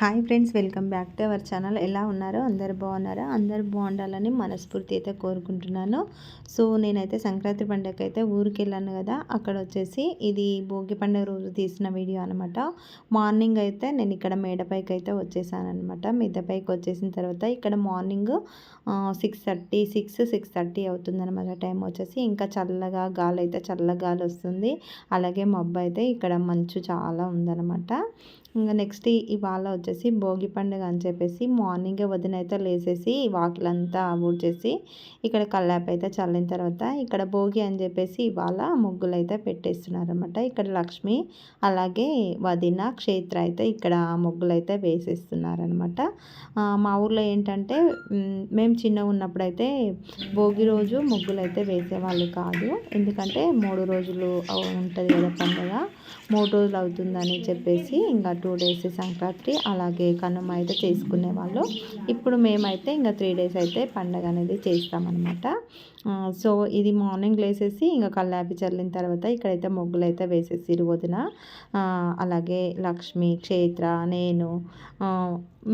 Hi friends welcome back to our channel. ఎలా ఉన్నారో? అందరు బాగున్నారా? అందరు బాగుండాలని మనస్ఫూర్తి అయితే కోరుకుంటున్నాను. సో నేనైతే సంక్రాంతి పండుగకి అయితే ఊరికి వెళ్ళాను కదా అక్కడ వచ్చేసి ఇది భోగి పండుగ రోజు తీసిన వీడియో అనమాట మార్నింగ్ అయితే నేను ఇక్కడ మేడపైకి అయితే వచ్చేసాను అనమాట మిద్దపైకి వచ్చేసిన తర్వాత ఇక్కడ morning six thirty six six thirty అవుతుందనమాట టైం వచ్చేసి. ఇంకా చల్లగా గాలి అయితే చల్ల గాలి వస్తుంది. అలాగే మబ్బు అయితే ఇక్కడ మంచు చాలా ఉందన్నమాట. ఇంకా నెక్స్ట్ ఇవాళ వచ్చేసి భోగి పండుగ అని చెప్పేసి మార్నింగే వదిన అయితే లేసేసి వాకిలంతా ఊడ్చేసి ఇక్కడ కల్లాపి అయితే చల్లిన తర్వాత ఇక్కడ భోగి అని చెప్పేసి ఇవాళ ముగ్గులు అయితే పెట్టేస్తున్నారు అనమాట ఇక్కడ లక్ష్మి అలాగే వదిన క్షేత్ర అయితే ఇక్కడ ముగ్గులు అయితే వేసేస్తున్నారనమాట మా ఊర్లో ఏంటంటే మేము చిన్న ఉన్నప్పుడైతే భోగి రోజు ముగ్గులు అయితే వేసేవాళ్ళు కాదు. ఎందుకంటే మూడు రోజులు ఉంటుంది కదా పండుగ. మూడు రోజులు అవుతుందని చెప్పేసి ఇంకా టూ డేస్ సంక్రాంతి అలాగే కనుమ అయితే చేసుకునేవాళ్ళు ఇప్పుడు మేమైతే ఇంకా త్రీ డేస్ అయితే పండగ అనేది చేస్తామన్నమాట. సో ఇది మార్నింగ్ లేసేసి ఇంకా కల్లాపి చల్లిన తర్వాత ఇక్కడైతే ముగ్గులు అయితే వేసేసి వదిన. అలాగే లక్ష్మి క్షేత్ర నేను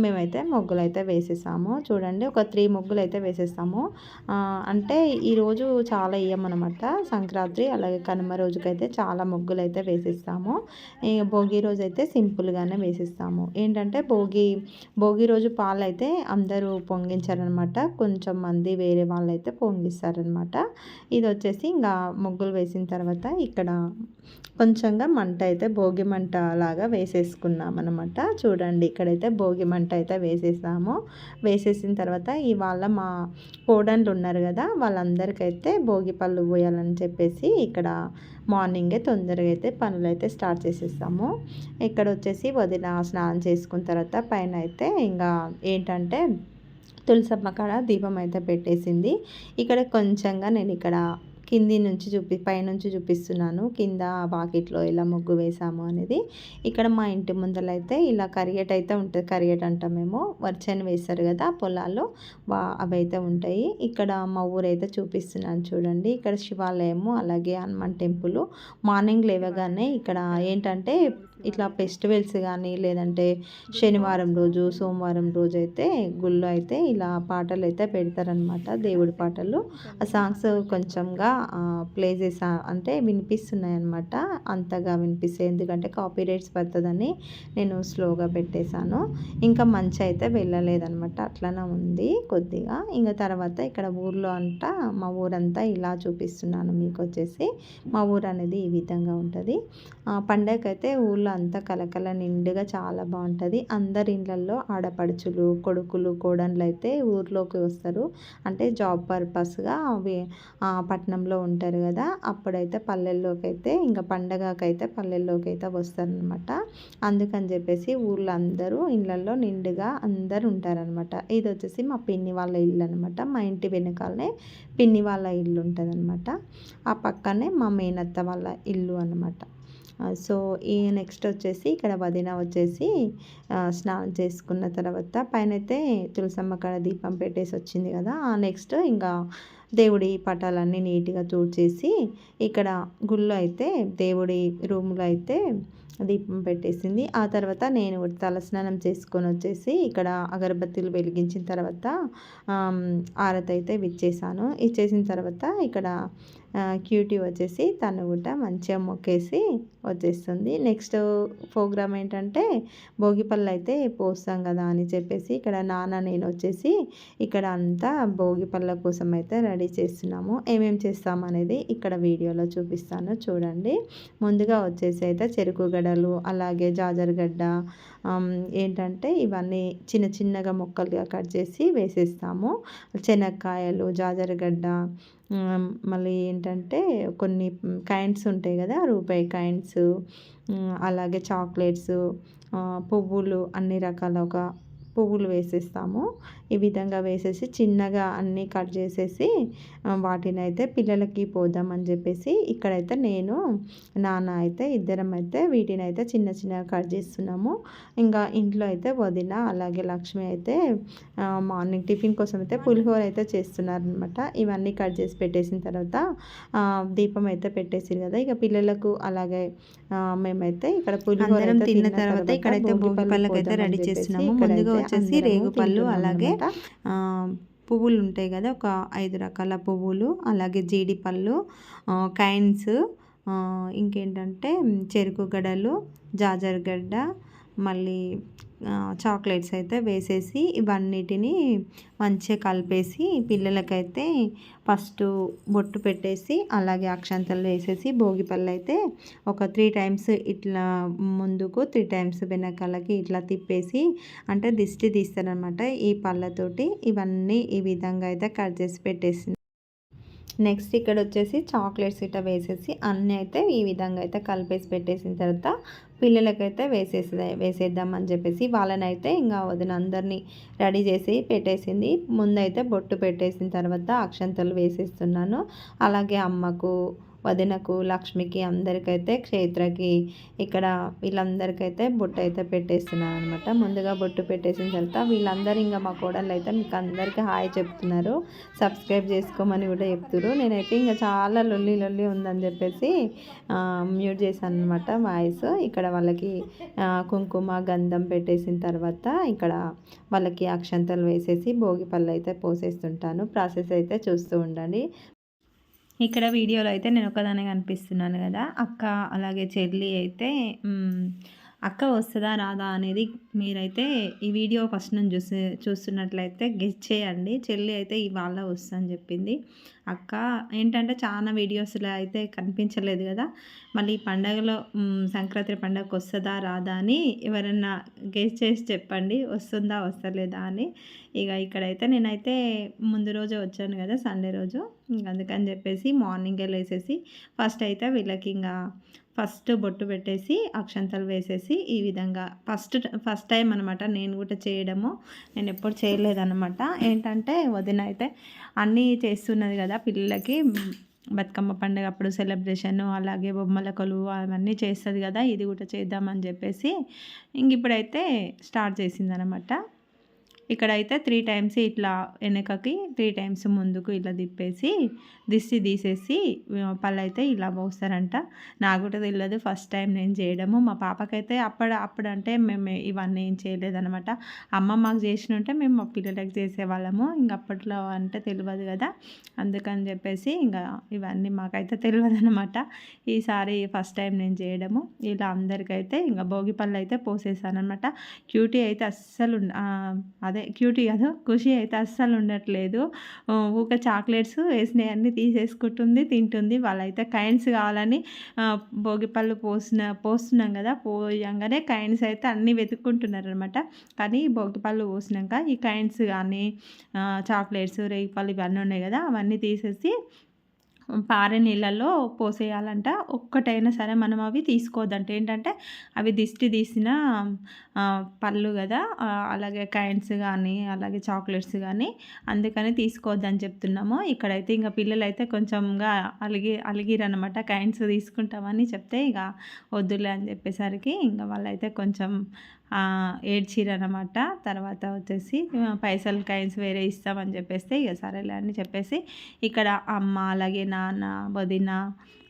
మేమైతే ముగ్గులు అయితే వేసేసాము. చూడండి ఒక త్రీ ముగ్గులు అయితే వేసేస్తాము అంటే ఈరోజు చాలా ఇయ్యమన్నమాట. సంక్రాంతి అలాగే కనుమ రోజుకైతే చాలా ముగ్గులు అయితే వేసేస్తాము భోగి రోజు అయితే సింపుల్గానే వేసేస్తాము. ఏంటంటే భోగి భోగి రోజు పాలు అయితే అందరూ పొంగించారనమాట కొంచెం మంది వేరే వాళ్ళు అయితే పొంగిస్తారనమాట ఇది వచ్చేసి ఇంకా ముగ్గులు వేసిన తర్వాత ఇక్కడ కొంచెంగా మంట అయితే భోగి మంట లాగా వేసేసుకున్నాం అనమాట చూడండి ఇక్కడైతే భోగి మంట అయితే వేసేసాము. వేసేసిన తర్వాత ఇవాళ మా కోడన్లు ఉన్నారు కదా వాళ్ళందరికైతే భోగి పళ్ళు పోయాలని చెప్పేసి ఇక్కడ మార్నింగే తొందరగా అయితే పనులు అయితే స్టార్ట్ చేసేస్తాము ఇక్కడ వచ్చేసి వదిన స్నానం చేసుకున్న తర్వాత పైన అయితే ఇంకా ఏంటంటే తులసమ్మ కాడ దీపం అయితే పెట్టేసింది. ఇక్కడ కొంచెంగా నేను ఇక్కడ కింది నుంచి చూపి పైనుంచి చూపిస్తున్నాను. కింద వాకిట్లో ఇలా ముగ్గు వేసాము అనేది. ఇక్కడ మా ఇంటి ముందలైతే ఇలా కరియట్ అయితే ఉంటుంది. కరియట్ అంటాం మేము వర్చని వేస్తారు కదా పొలాల్లో. వా అవి అయితే ఉంటాయి. ఇక్కడ మా ఊరైతే చూపిస్తున్నాను చూడండి. ఇక్కడ శివాలయము అలాగే హనుమాన్ టెంపుల్. మార్నింగ్ లేవగానే ఇక్కడ ఏంటంటే ఇట్లా ఫెస్టివల్స్ కానీ లేదంటే శనివారం రోజు సోమవారం రోజు అయితే గుళ్ళో అయితే ఇలా పాటలు అయితే పెడతారనమాట దేవుడి పాటలు. ఆ సాంగ్స్ కొంచెంగా ప్లే చేసా అంటే వినిపిస్తున్నాయి అనమాట అంతగా వినిపిస్తాయి. ఎందుకంటే కాపీ రైట్స్ పడుతుందని నేను స్లోగా పెట్టేశాను. ఇంకా మంచి అయితే వెళ్ళలేదనమాట అట్లనే ఉంది కొద్దిగా. ఇంకా తర్వాత ఇక్కడ ఊర్లో అంట మా ఊరంతా ఇలా చూపిస్తున్నాను మీకు వచ్చేసి మా ఊరు అనేది ఈ విధంగా ఉంటుంది. పండగకైతే ఊళ్ళో అంతా కలకల నిండుగా చాలా బాగుంటుంది. అందరి ఇళ్ళల్లో ఆడపడుచులు కొడుకులు కోడన్లు అయితే ఊర్లోకి వస్తారు. అంటే జాబ్ పర్పస్గా అవి పట్టణంలో ఉంటారు కదా అప్పుడైతే పల్లెల్లోకి అయితే ఇంకా పండగకైతే పల్లెల్లోకి అయితే వస్తారనమాట. అందుకని చెప్పేసి ఊళ్ళో అందరూ ఇళ్ళల్లో నిండుగా అందరు ఉంటారనమాట. ఇది వచ్చేసి మా పిన్ని వాళ్ళ ఇల్లు అనమాట మా ఇంటి వెనకాలనే పిన్ని వాళ్ళ ఇల్లు ఉంటుందనమాట ఆ పక్కనే మా మేనత్త వాళ్ళ ఇల్లు అనమాట. సో ఈ నెక్స్ట్ వచ్చేసి ఇక్కడ వదిన వచ్చేసి స్నానం చేసుకున్న తర్వాత పైన అయితే తులసమ్మ కాడ దీపం పెట్టేసి వచ్చింది కదా నెక్స్ట్ ఇంకా దేవుడి పటాలన్నీ నీట్గా తూడ్చేసి ఇక్కడ గుళ్ళో అయితే దేవుడి రూమ్లో అయితే దీపం పెట్టేసింది. ఆ తర్వాత నేను తలస్నానం చేసుకొని వచ్చేసి ఇక్కడ అగరబత్తీలు వెలిగించిన తర్వాత ఆరతి అయితే విచ్చేసాను. ఇచ్చేసిన తర్వాత ఇక్కడ క్యూటీ వచ్చేసి తను కూడా మంచిగా మొక్కేసి వచ్చేస్తుంది. నెక్స్ట్ ప్రోగ్రామ్ ఏంటంటే భోగిపళ్ళు అయితే పోస్తాం కదా అని చెప్పేసి ఇక్కడ నాన్న నేను వచ్చేసి ఇక్కడ అంతా భోగిపళ్ళ కోసం అయితే రెడీ చేస్తున్నాము. ఏమేమి చేస్తామనేది ఇక్కడ వీడియోలో చూపిస్తాను. చూడండి. ముందుగా వచ్చేసి అయితే చెరుకు గడలు అలాగే జాజరగడ్డ ఏంటంటే ఇవన్నీ చిన్న చిన్నగా మొక్కలుగా కట్ చేసి వేసేస్తాము. శనక్కాయలు జాజరగడ్డ మళ్ళీ ఏంటంటే కొన్ని కాయిన్స్ ఉంటాయి కదా రూపాయి కాయిన్స్ అలాగే చాక్లెట్స్ పువ్వులు అన్ని రకాల ఒక పువ్వులు వేసేస్తాము. ఈ విధంగా వేసేసి చిన్నగా అన్నీ కట్ చేసేసి వాటిని అయితే పిల్లలకి పోదామని చెప్పేసి ఇక్కడైతే నేను నాన్న అయితే ఇద్దరం అయితే వీటిని అయితే చిన్న చిన్నగా కట్ చేస్తున్నాము. ఇంకా ఇంట్లో అయితే వదిన అలాగే లక్ష్మి అయితే మార్నింగ్ టిఫిన్ కోసం అయితే పులిహోర అయితే చేస్తున్నారనమాట ఇవన్నీ కట్ చేసి పెట్టేసిన తర్వాత దీపం అయితే పెట్టేసారు కదా ఇక పిల్లలకు అలాగే మేమైతే ఇక్కడ పులిహోర తిన్న తర్వాత ఇక్కడైతే భోగి పళ్ళకి అయితే రెడీ చేస్తున్నాము. ముందుగా వచ్చేసి రేగు పళ్ళు అలాగే పువ్వులు ఉంటాయి కదా ఒక ఐదు రకాల పువ్వులు అలాగే జీడి పళ్ళు కైన్స్ ఇంకేంటంటే చెరుకు గడలు జాజరగడ్డ మళ్ళీ చాక్లెట్స్ అయితే వేసేసి ఇవన్నిటిని మంచిగా కలిపేసి పిల్లలకైతే ఫస్ట్ బొట్టు పెట్టేసి అలాగే అక్షంతలు వేసేసి భోగిపళ్ళు అయితే ఒక త్రీ టైమ్స్ ఇట్లా ముందుకు త్రీ టైమ్స్ వెనకాలకి ఇట్లా తిప్పేసి అంటే దిష్టి తీస్తారనమాట ఈ పళ్ళతోటి. ఇవన్నీ ఈ విధంగా అయితే కట్ చేసి పెట్టేసి నెక్స్ట్ ఇక్కడ వచ్చేసి చాక్లెట్స్ ఇట్లా వేసేసి అన్నీ అయితే ఈ విధంగా అయితే కలిపేసి పెట్టేసిన తర్వాత పిల్లలకైతే వేసేసి వేసేద్దామని చెప్పేసి వాళ్ళనైతే ఇంకా వదిన అందరినీ రెడీ చేసి పెట్టేసింది. ముందైతే బొట్టు పెట్టేసిన తర్వాత అక్షంతలు వేసేస్తున్నాను. అలాగే అమ్మకు వదినకు లక్ష్మికి అందరికైతే క్షేత్రకి ఇక్కడ వీళ్ళందరికైతే బొట్టు అయితే పెట్టేస్తున్నాను అనమాట ముందుగా బొట్టు పెట్టేసిన తర్వాత వీళ్ళందరూ ఇంకా మా కోడళ్ళు అయితే మీకు అందరికీ హాయ్ చెప్తున్నారు. సబ్స్క్రైబ్ చేసుకోమని కూడా చెప్తున్నారు నేనైతే ఇంకా చాలా లొల్లి లొల్లి ఉందని చెప్పేసి మ్యూట్ చేశాను అనమాట వాయిస్. ఇక్కడ వాళ్ళకి కుంకుమ గంధం పెట్టేసిన తర్వాత ఇక్కడ వాళ్ళకి అక్షంతలు వేసేసి భోగి పళ్ళు అయితే పోసేస్తుంటాను. ప్రాసెస్ అయితే చూస్తూ ఉండండి. ఇక్కడ వీడియోలో అయితే నేను ఒకదానే కనిపిస్తున్నాను కదా. అక్క అలాగే చెల్లి అయితే అక్క వస్తుందా రాదా అనేది మీరైతే ఈ వీడియో ఫస్ట్ నుంచి చూసి చూస్తున్నట్లయితే గెస్ట్ చేయండి. చెల్లి అయితే ఇవాళ వస్తుందని చెప్పింది. అక్క ఏంటంటే చాలా వీడియోస్లో అయితే కనిపించలేదు కదా. మళ్ళీ పండగలో సంక్రాంతి పండగకు వస్తుందా రాదా అని ఎవరన్నా గెస్ట్ చేసి చెప్పండి. వస్తుందా వస్తలేదా అని. ఇక ఇక్కడైతే నేనైతే ముందు రోజే వచ్చాను కదా సండే రోజు. అందుకని చెప్పేసి మార్నింగే లేసేసి ఫస్ట్ అయితే వీళ్ళకి ఇంకా ఫస్ట్ బొట్టు పెట్టేసి అక్షంతలు వేసేసి ఈ విధంగా ఫస్ట్ ఫస్ట్ టైం అనమాట నేను కూడా చేయడము. నేను ఎప్పుడు చేయలేదనమాట ఏంటంటే వదిన అయితే అన్నీ చేస్తున్నది కదా పిల్లలకి. బతుకమ్మ పండుగ అప్పుడు సెలబ్రేషన్ అలాగే బొమ్మల కొలువు అవన్నీ చేస్తుంది కదా ఇది కూడా చేద్దామని చెప్పేసి ఇంక ఇప్పుడైతే స్టార్ట్ చేసిందనమాట ఇక్కడైతే త్రీ టైమ్స్ ఇట్లా వెనకకి త్రీ టైమ్స్ ముందుకు ఇలా తిప్పేసి దిష్టి తీసేసి పళ్ళు అయితే ఇలా పోస్తారంట. నాకు కూడా తెలియదు ఫస్ట్ టైం నేను చేయడము. మా పాపకైతే అప్పుడు అప్పుడంటే మేము ఇవన్నీ ఏం చేయలేదనమాట అమ్మ మాకు చేసినుంటే మేము మా పిల్లలకి చేసేవాళ్ళము. ఇంక అప్పట్లో అంటే తెలియదు కదా. అందుకని చెప్పేసి ఇంకా ఇవన్నీ మాకైతే తెలియదు అనమాట ఈసారి ఫస్ట్ టైం నేను చేయడము. ఇలా అందరికైతే ఇంకా భోగి పళ్ళు అయితే పోసేసాను అనమాట క్యూటీ అయితే అస్సలు అదే క్యూటీ కదా ఖుషి అయితే అస్సలు ఉండట్లేదు. ఊక చాక్లెట్స్ వేసినవన్నీ తీసేసుకుంటుంది తింటుంది. వాళ్ళైతే కైన్స్ కావాలని భోగిపళ్ళు పోసిన పోస్తున్నాం కదా పోయంగానే కైన్స్ అయితే అన్నీ వెతుక్కుంటున్నారు అనమాట కానీ భోగిపళ్ళు పోసినాక ఈ కైన్స్ కానీ చాక్లెట్స్ రేగిపళ్ళు ఇవన్నీ ఉన్నాయి కదా అవన్నీ తీసేసి పారే నీళ్ళల్లో పోసేయాలంట. ఒక్కటైనా సరే మనం అవి తీసుకోవద్దంట. ఏంటంటే అవి దిష్టి తీసిన పళ్ళు కదా అలాగే కైన్స్ కానీ అలాగే చాక్లెట్స్ కానీ అందుకని తీసుకోవద్దని చెప్తున్నాము. ఇక్కడైతే ఇంకా పిల్లలు అయితే కొంచెంగా అలిగి అలిగిరనమాట కైన్స్ తీసుకుంటామని చెప్తే ఇక వద్దులే అని చెప్పేసరికి ఇంకా వాళ్ళైతే కొంచెం ఏడ్చిరనమాట తర్వాత వచ్చేసి పైసలు కైన్స్ వేరే ఇస్తామని చెప్పేస్తే ఇక సరేలే అని చెప్పేసి ఇక్కడ అమ్మ అలాగే నాన్న వదిన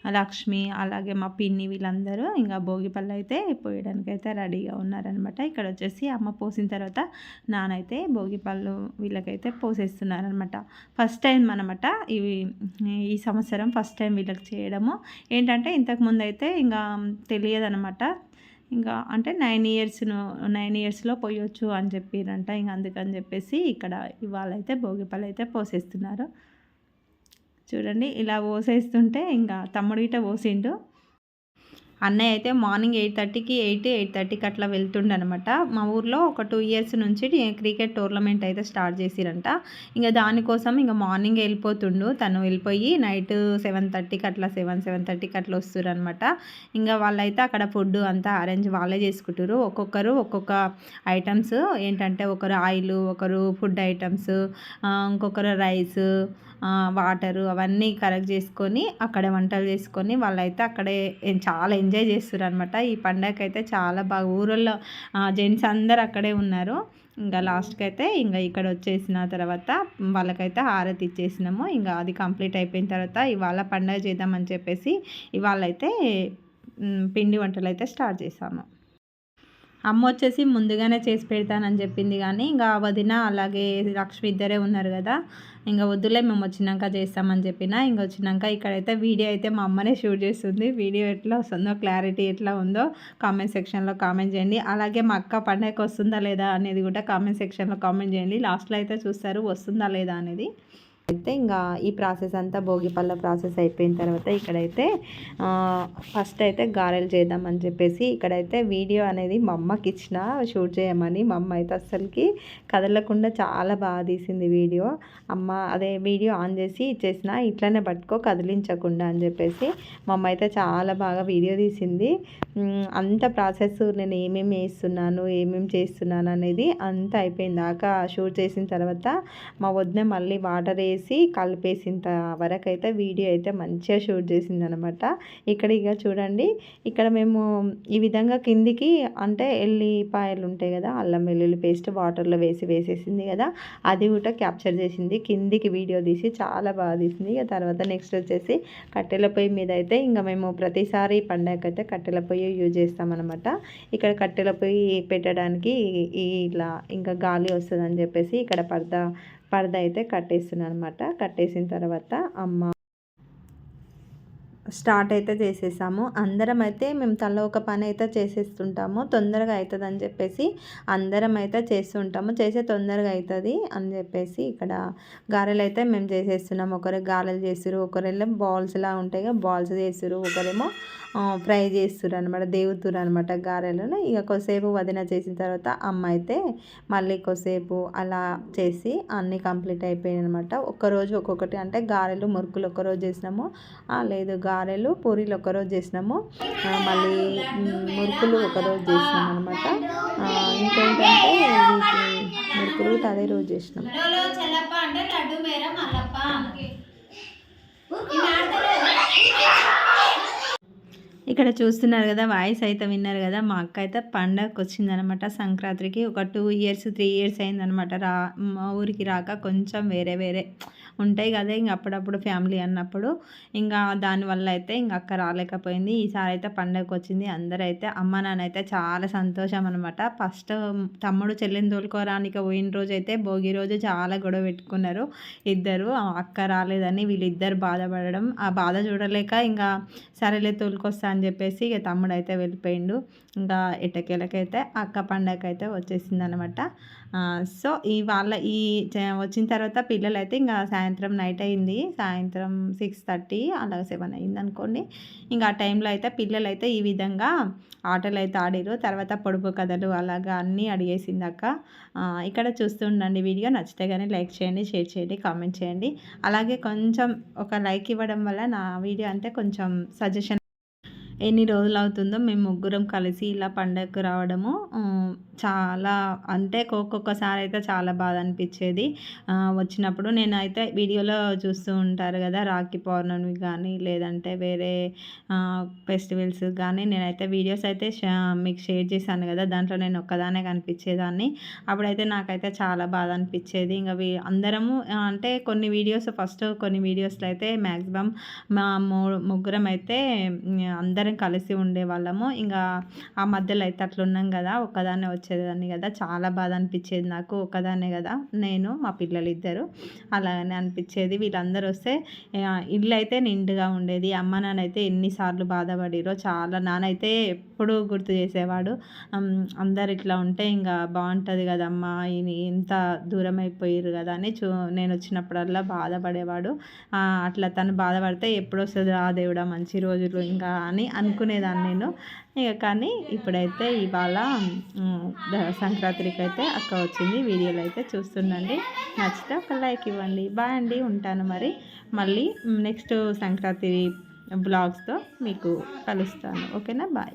లక్ష్మి అలాగే మా పిన్ని వీళ్ళందరూ ఇంకా భోగిపళ్ళు అయితే పోయడానికి అయితే రెడీగా ఉన్నారనమాట ఇక్కడ వచ్చేసి అమ్మ పోసిన తర్వాత నానైతే భోగిపళ్ళు వీళ్ళకైతే పోసేస్తున్నారనమాట ఫస్ట్ టైం అనమాట ఇవి ఈ సంవత్సరం ఫస్ట్ టైం వీళ్ళకి చేయడము. ఏంటంటే ఇంతకుముందు అయితే ఇంకా తెలియదనమాట ఇంకా అంటే నైన్ ఇయర్స్ నైన్ ఇయర్స్లో పోయొచ్చు అని చెప్పిరంట. ఇంక అందుకని చెప్పేసి ఇక్కడ ఇవాళైతే అయితే అయితే పోసేస్తున్నారు. చూడండి ఇలా పోసేస్తుంటే ఇంకా తమ్ముడు గిట్ట పోసిండు. అన్నయ్య అయితే మార్నింగ్ ఎయిట్ థర్టీకి ఎయిట్ ఎయిట్ థర్టీకి అట్లా వెళ్తుండే అనమాట మా ఊర్లో ఒక టూ ఇయర్స్ నుంచి క్రికెట్ టోర్నమెంట్ అయితే స్టార్ట్ చేసిరంట. ఇంకా దానికోసం ఇంకా మార్నింగ్ వెళ్ళిపోతుండు. తను వెళ్ళిపోయి నైట్ సెవెన్ థర్టీకి అట్లా సెవెన్ సెవెన్ థర్టీకి అట్లా వస్తారు అనమాట ఇంకా వాళ్ళైతే అక్కడ ఫుడ్ అంతా అరేంజ్ వాళ్ళే చేసుకుంటారు ఒక్కొక్కరు ఒక్కొక్క ఐటమ్స్. ఏంటంటే ఒకరు ఆయిల్ ఒకరు ఫుడ్ ఐటమ్స్ ఇంకొకరు రైస్ వాటరు అవన్నీ కరెక్ట్ చేసుకొని అక్కడే వంటలు చేసుకొని వాళ్ళైతే అక్కడే చాలా ఎంజాయ్ చేస్తారు అనమాట ఈ పండగకి అయితే చాలా బాగా ఊళ్ళో జెంట్స్ అందరు అక్కడే ఉన్నారు. ఇంకా లాస్ట్కి అయితే ఇంకా ఇక్కడ వచ్చేసిన తర్వాత వాళ్ళకైతే హారతి ఇచ్చేసినాము. ఇంకా అది కంప్లీట్ అయిపోయిన తర్వాత ఇవాళ పండగ చేద్దామని చెప్పేసి ఇవాళ అయితే పిండి వంటలు అయితే స్టార్ట్ చేసాము. అమ్మ వచ్చేసి ముందుగానే చేసి పెడతానని చెప్పింది కానీ ఇంకా వదిన అలాగే లక్ష్మి ఇద్దరే ఉన్నారు కదా ఇంకా వద్దులే మేము వచ్చినాక చేస్తామని చెప్పిన ఇంకా వచ్చినాక ఇక్కడైతే వీడియో అయితే మా అమ్మనే షూట్ చేస్తుంది. వీడియో ఎట్లా వస్తుందో క్లారిటీ ఎట్లా ఉందో కామెంట్ సెక్షన్లో కామెంట్ చేయండి. అలాగే మా అక్క పండగకి వస్తుందా లేదా అనేది కూడా కామెంట్ సెక్షన్లో కామెంట్ చేయండి. లాస్ట్లో అయితే చూస్తారు వస్తుందా లేదా అనేది. అయితే ఇంకా ఈ ప్రాసెస్ అంతా భోగిపల్ల ప్రాసెస్ అయిపోయిన తర్వాత ఇక్కడైతే ఫస్ట్ అయితే గారెలు చేద్దామని చెప్పేసి ఇక్కడైతే వీడియో అనేది మా అమ్మకి ఇచ్చిన షూట్ చేయమని మా అమ్మ అయితే అస్సలకి కదలకుండా చాలా బాగా తీసింది వీడియో. అమ్మ అదే వీడియో ఆన్ చేసి ఇచ్చేసిన ఇట్లనే పట్టుకో కదిలించకుండా అని చెప్పేసి మా అమ్మ అయితే చాలా బాగా వీడియో తీసింది. అంత ప్రాసెస్ నేను ఏమేమి వేస్తున్నాను ఏమేమి చేస్తున్నాను అనేది అంత అయిపోయింది. దాకా షూట్ చేసిన తర్వాత మా వదిన మళ్ళీ వాటర్ వేసి కలిపేసిన వరకు అయితే వీడియో అయితే మంచిగా షూట్ చేసింది అనమాట ఇక్కడ ఇక చూడండి ఇక్కడ మేము ఈ విధంగా కిందికి అంటే ఎల్లిపాయలు ఉంటాయి కదా అల్లం వెల్లుల్లి పేస్ట్ వాటర్లో వేసి వేసేసింది కదా అది కూడా క్యాప్చర్ చేసింది. కిందికి వీడియో తీసి చాలా బాగా తీసింది. ఇక తర్వాత నెక్స్ట్ వచ్చేసి కట్టెల పొయ్యి మీద అయితే ఇంకా మేము ప్రతిసారి పండగకి అయితే కట్టెల పొయ్యి యూజ్ చేస్తామన్నమాట. ఇక్కడ కట్టెల పొయ్యి పెట్టడానికి ఇలా ఇంకా గాలి వస్తుందని చెప్పేసి ఇక్కడ పరద పరద అయితే కట్టేస్తున్నాను అనమాట కట్టేసిన తర్వాత అమ్మ స్టార్ట్ అయితే చేసేసాము. అందరం అయితే మేము తల ఒక పని అయితే చేసేస్తుంటాము. తొందరగా అవుతుంది అని చెప్పేసి అందరం అయితే చేస్తుంటాము. చేసే తొందరగా అవుతుంది అని చెప్పేసి ఇక్కడ గారెలు అయితే మేము చేసేస్తున్నాము ఒకరు గారెలు చేస్తారు ఒకరేమో బాల్స్లా ఉంటాయి బాల్స్ చేస్తారు ఒకరేమో ఫ్రై చేస్తారు అనమాట దేవుతురు అనమాట గారెలను. ఇక కొద్దిసేపు వదిన చేసిన తర్వాత అమ్మ అయితే మళ్ళీ కొద్దిసేపు అలా చేసి అన్నీ కంప్లీట్ అయిపోయాయి అనమాట ఒక్కరోజు ఒక్కొక్కటి అంటే గారెలు మురుకులు ఒక్కరోజు చేసినాము. లేదు గారెలు పూరీలు ఒకరోజు చేసినాము. మళ్ళీ మురుకులు ఒకరోజు చేసినాం అనమాట ఇంకేంటంటే మురుకులు అదే రోజు చేసినాం. ఇక్కడ చూస్తున్నారు కదా వాయిస్ అయితే విన్నారు కదా మా అక్క అయితే పండగకి వచ్చిందనమాట సంక్రాంతికి ఒక టూ ఇయర్స్ త్రీ ఇయర్స్ అయిందనమాట రా మా ఊరికి రాక కొంచెం వేరే వేరే ఉంటాయి కదా ఇంక అప్పుడప్పుడు ఫ్యామిలీ అన్నప్పుడు. ఇంకా దానివల్ల అయితే ఇంక అక్క రాలేకపోయింది. ఈసారి అయితే పండగకి వచ్చింది. అందరైతే అమ్మ నాన్న అయితే చాలా సంతోషం అనమాట ఫస్ట్ తమ్ముడు చెల్లిని తోలుకోరానికి పోయిన రోజు అయితే భోగి రోజు చాలా గొడవ పెట్టుకున్నారు. ఇద్దరు అక్క రాలేదని వీళ్ళిద్దరు బాధపడడం. ఆ బాధ చూడలేక ఇంకా సరేలే తోలుకొస్తా అని చెప్పేసి ఇక తమ్ముడు అయితే వెళ్ళిపోయిండు. ఇంకా ఇటకేలకైతే అక్క పండగ అయితే వచ్చేసింది అనమాట సో ఈ వాళ్ళ ఈ వచ్చిన తర్వాత పిల్లలు అయితే ఇంకా సాయంత్రం నైట్ అయింది. సాయంత్రం సిక్స్ థర్టీ అలా సెవెన్ అయింది అనుకోండి. ఇంకా ఆ టైంలో అయితే పిల్లలు అయితే ఈ విధంగా ఆటలు అయితే ఆడిరు తర్వాత పొడుపు కథలు అలాగా అన్నీ అడిగేసింది అక్క. ఇక్కడ చూస్తుండండి వీడియో. నచ్చితే కానీ లైక్ చేయండి షేర్ చేయండి కామెంట్ చేయండి. అలాగే కొంచెం ఒక లైక్ ఇవ్వడం వల్ల నా వీడియో అంటే కొంచెం సజెషన్ ఎన్ని రోజులు అవుతుందో మేము ముగ్గురం కలిసి ఇలా పండగకు రావడము. చాలా అంటే ఒక్కొక్కసారి అయితే చాలా బాధ అనిపించేది. వచ్చినప్పుడు నేనైతే వీడియోలో చూస్తూ ఉంటారు కదా రాఖీ పౌర్ణమి కానీ లేదంటే వేరే ఫెస్టివల్స్ కానీ నేనైతే వీడియోస్ అయితే మీకు షేర్ చేశాను కదా దాంట్లో నేను ఒక్కదానే కనిపించేదాన్ని. అప్పుడైతే నాకైతే చాలా బాధ అనిపించేది. ఇంకా అందరము అంటే కొన్ని వీడియోస్ ఫస్ట్ కొన్ని వీడియోస్లో అయితే మ్యాక్సిమం మా ముగ్గురం అయితే అందరం కలిసి ఉండేవాళ్ళము. ఇంకా ఆ మధ్యలో అయితే అట్లున్నాం కదా ఒక్కదాన్నే వచ్చేదాన్ని కదా. చాలా బాధ అనిపించేది నాకు ఒక్కదాన్నే కదా. నేను మా పిల్లలు ఇద్దరు. అలాగనే అనిపించేది. వీళ్ళందరూ వస్తే ఇల్లు అయితే నిండుగా ఉండేది. అమ్మ నాన్న అయితే ఎన్నిసార్లు బాధపడిరో చాలా. నానైతే ఎప్పుడు గుర్తు చేసేవాడు. అందరు ఇట్లా ఉంటే ఇంకా బాగుంటుంది కదమ్మా ఇంత దూరం అయిపోయారు కదా అని చూ నేను వచ్చినప్పుడల్లా బాధపడేవాడు. అట్లా తను బాధపడితే ఎప్పుడు వస్తుంది ఆ దేవుడా మంచి రోజులు. ఇంకా అని అనుకునేదాన్ని నేను. ఇక కానీ ఇప్పుడైతే ఇవాళ సంక్రాంతికి అయితే అక్క వచ్చింది. వీడియోలు అయితే చూస్తుండండి. నచ్చితే ఒక లైక్ ఇవ్వండి. బాయ్ అండి. ఉంటాను మరి. మళ్ళీ నెక్స్ట్ సంక్రాంతి బ్లాగ్స్తో మీకు కలుస్తాను. ఓకేనా? బాయ్.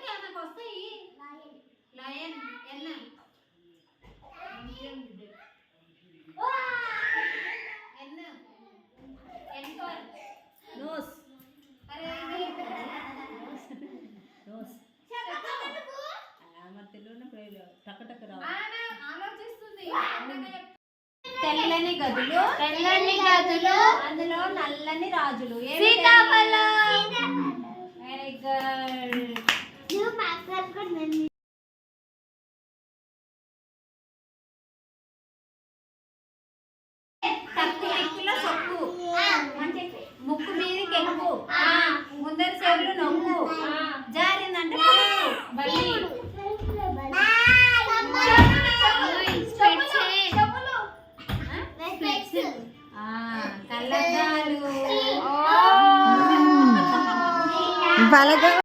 గదులు తెల్లని గదులు అందులో నల్లని రాజులు. సీతాఫలం.